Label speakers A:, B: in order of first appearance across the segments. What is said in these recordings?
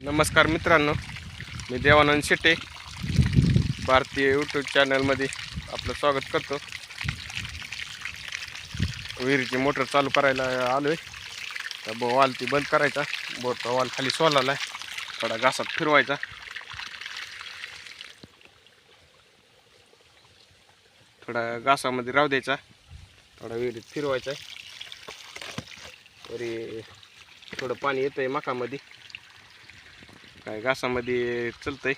A: नमस्कार मित्रांनो मी देवानंद शेटे भारतीय यूट्यूब चॅनलमध्ये आपलं स्वागत करतो. विहिरीची मोटर चालू करायला आलो आहे तर ब वाल ती बंद करायचा. बोरचा वाल खाली सोलाला आहे. थोडा घासात फिरवायचा. थोडा घासामध्ये राहू द्यायचा. थोडा विहिरीत फिरवायचा आहे. तरी थोडं पाणी येतं आहे मकामध्ये. काय घासामध्ये चलतंय.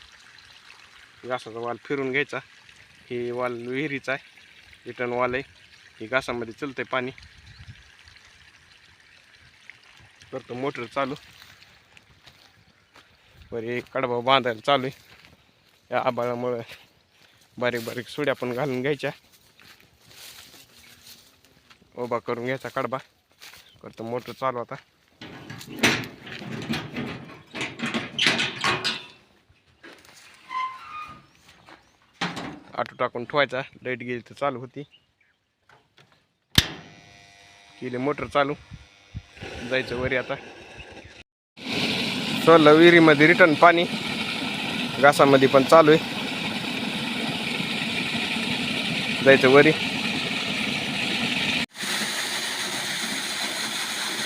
A: घासाचा वाल फिरून घ्यायचा. ही वाल विहिरीचा आहे. रिटर्न वाल आहे. ही घासामध्ये चलतंय पाणी. करतो मोटर चालू. बरे कडबा बांधायला चालू आहे. या आबाळामुळं बारीक बारीक सुड्या पण घालून घ्यायच्या. उभा करून घ्यायचा कडबा. करतो मोटर चालू आता. आटो टाकून ठेवायचा. लाइट गेली तर चालू होती. केली मोटर चालू. जायचं वरी आता. सोडलं विहिरीमध्ये रिटर्न पाणी. घासामध्ये पण चालू आहे. जायचं वरी.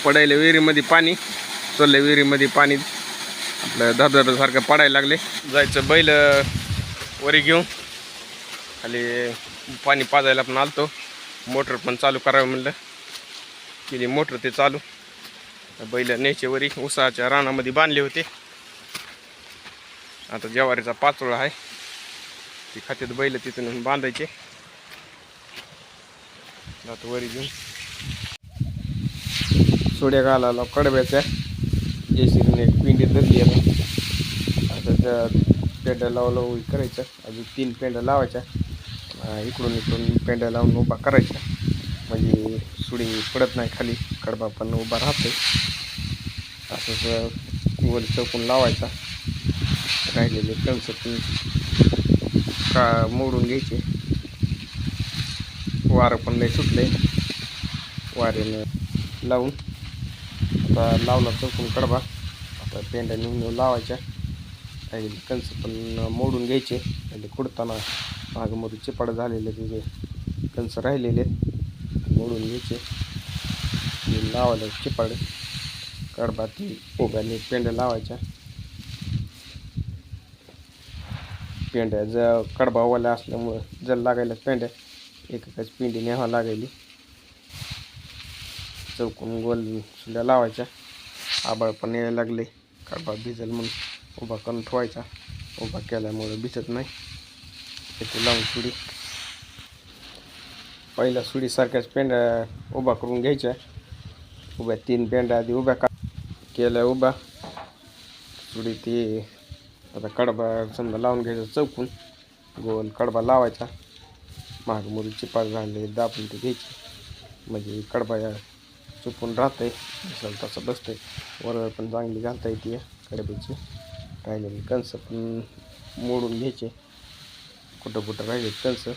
A: पडायला विहिरीमध्ये पाणी. सोडलं विहिरीमध्ये पाणी. आपलं धबधब्यासारखं पडायला लागले. जायचं बैल वरी घेऊन. खाली पाणी पाजायला पण आलतो. मोटर पण चालू करावं म्हणलं. केली मोटर ते चालू. बैल न्यायचे वरी उसाच्या रानामध्ये बांधले होते. आता ज्वारीचा पाचोळा आहे. ती खात्यात बैल तिथून बांधायचे. आता वरी घेऊन. सोड्या घालायला कडब्याच्या. जेसीने एक पिंडी धरली आहे. आता त्या पेंड्या लावलं करायचं. अजून तीन पेंड्या लावायच्या. इकडून इकडून पेंड्या लावून उभा करायच्या. म्हणजे सुडी पडत नाही खाली कडबा पण उभा राहते असंच वर चौकून लावायचा. राहिलेले कणस पण का मोडून घ्यायचे. वारं पण लय सुटले वाऱ्यानं लावून. आता लावला चौकून कडबा. आता पेंड्या नेऊन लावायच्या. काही कणस पण मोडून घ्यायचे. म्हणजे कुडताना मागमधून चिपाड झालेले तिथे कंस राहिलेले मोडून घ्यायचे. ते लावायला चिपाड कडबा ती उभ्याने पेंड्या लावायच्या. पेंड्या ज कडबा ओल्या असल्यामुळं जल लागायला पेंड्या एकेकाच पिंडी न्यावा लागायली चौकून गोल सुल्या लावायच्या. आबाळ पण यायला लागले. कडबा भिजल म्हणून उभा करून ठेवायचा. उभा केल्यामुळे भिजत नाही. इथे लावून सुडी. पहिल्या सुडीसारख्याच पेंड्या उभा करून घ्यायच्या. उभ्या तीन पेंड्या आधी उभ्या का केल्या उभ्या. सुडी ती आता कडबा समजा लावून घ्यायचा चौकून. गोल कडबा लावायचा. महाग मुली झाले दाबून ते घ्यायची. म्हणजे कडबा या चुपून राहतंय असेल तसं बसतंय. वरळ पण चांगली घालता येते कडब्याची. राहिलेली कणस पण मोडून घ्यायचे. कुठं कुठं राहिले त्यांचं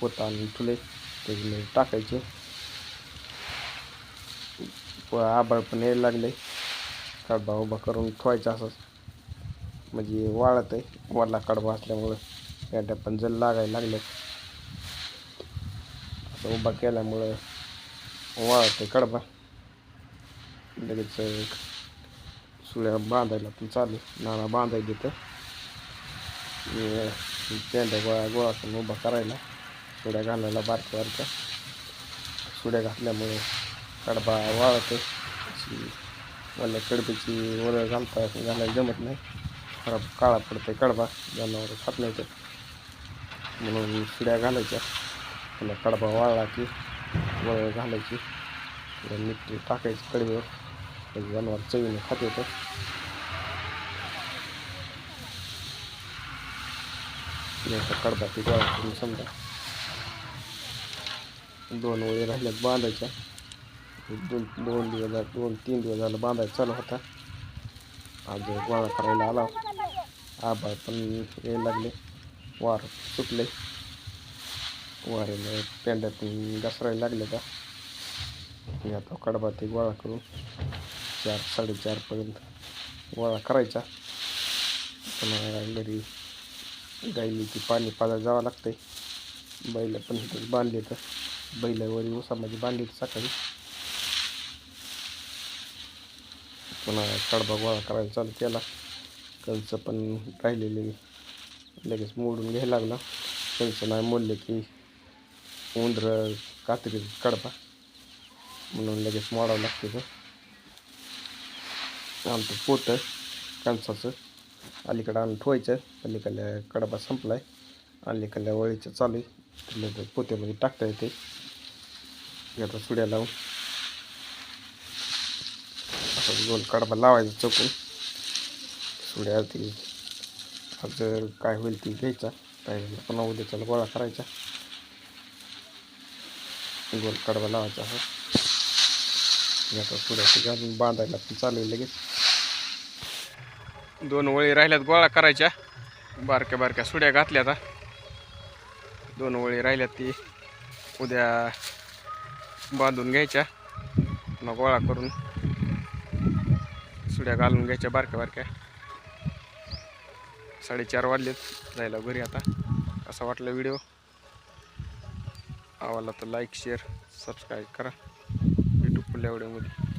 A: पोता आणि फुले त्याच्यामध्ये टाकायचे. व आबाळ पण यायला लागले. कडबा उभा करून ठेवायचा असंच. म्हणजे वाळत आहे वरला कडबा असल्यामुळं पेंड्या पण जल लागायला लागले असं उभा केल्यामुळं वाळत आहे कडबा. लगेच सुळ्या बांधायला पण चालेल नाना बांधायला देतं. पेंड्या गोळा गोळा करून उभा करायला. सुड्या घालायला बारक्या बारक्या. सुड्या घातल्यामुळे कडबा वाळतो. अशी मला कडबीची वरळ घालता घालायला जमत नाही. खराब काळा पडतो कडबा जनावर खात नाही तर म्हणून सुड्या घालायच्या. मला कडबा वाळला की वरळ घालायची. पुन्हा मीठ टाकायचं कडबीवर. जनावर चवीने खात येतं याचा कडबा ती गोळा करून समजा दोन वेळी राहिल्यात बांधायच्या. दोन दोन दिवस झाले दोन तीन दिवस झालं बांधायचं चालू होता. आज गोळा करायला आला. आभाळ पण यायला लागले. वार सुटले. वारेला पेंड्यातून घसरायला लागले का? मी आता कडबा ते गोळा करून चार साडेचारपर्यंत गोळा करायचा. पण घरी गाईली ती पाणी पाजा जावं लागतंय. बैल पण इथंच बांधले तर बैलावरी उसामध्ये बांधले तर सकाळी. पुन्हा कडबा गोळा करायला चालू केला. कंच पण राहिलेले लगेच मोडून घ्यायला लागला. कंच नाही मोडले की उंदर कात्री कडबा. म्हणून लगेच मोडावं लागते तर आमचं पोतं कणसाचं अलीकडं आणून ठेवायचं. अलीकडल्या कडबा संपलाय. अलीकडल्या वळीचं चालू आहे. तिथलं पोत्यामध्ये टाकता येते. आता सुड्या लावून. असा गोल कडबा लावायचा चौकून. सुड्या ती जर काय होईल ती घ्यायचा. काय पुन्हा उद्याच्याला गोळा करायचा. गोल कडबा लावायचा असं हे. आता सुड्या ती घालून बांधायला पण चालू आहे लगेच. दोन वळी राहिल्यात गोळा करायच्या. बारक्या बारक्या सुड्या घातल्या आता. दोन वळी राहिल्यात ती उद्या बांधून घ्यायच्या. पुन्हा गोळा करून सुड्या घालून घ्यायच्या बारक्या बारक्या. साडेचार वाजलेत. जायला घरी आता. कसा वाटला व्हिडिओ? आवडला तर लाईक शेअर सबस्क्राईब करा. यूट्यूब पुढल्या व्हिडिओमध्ये.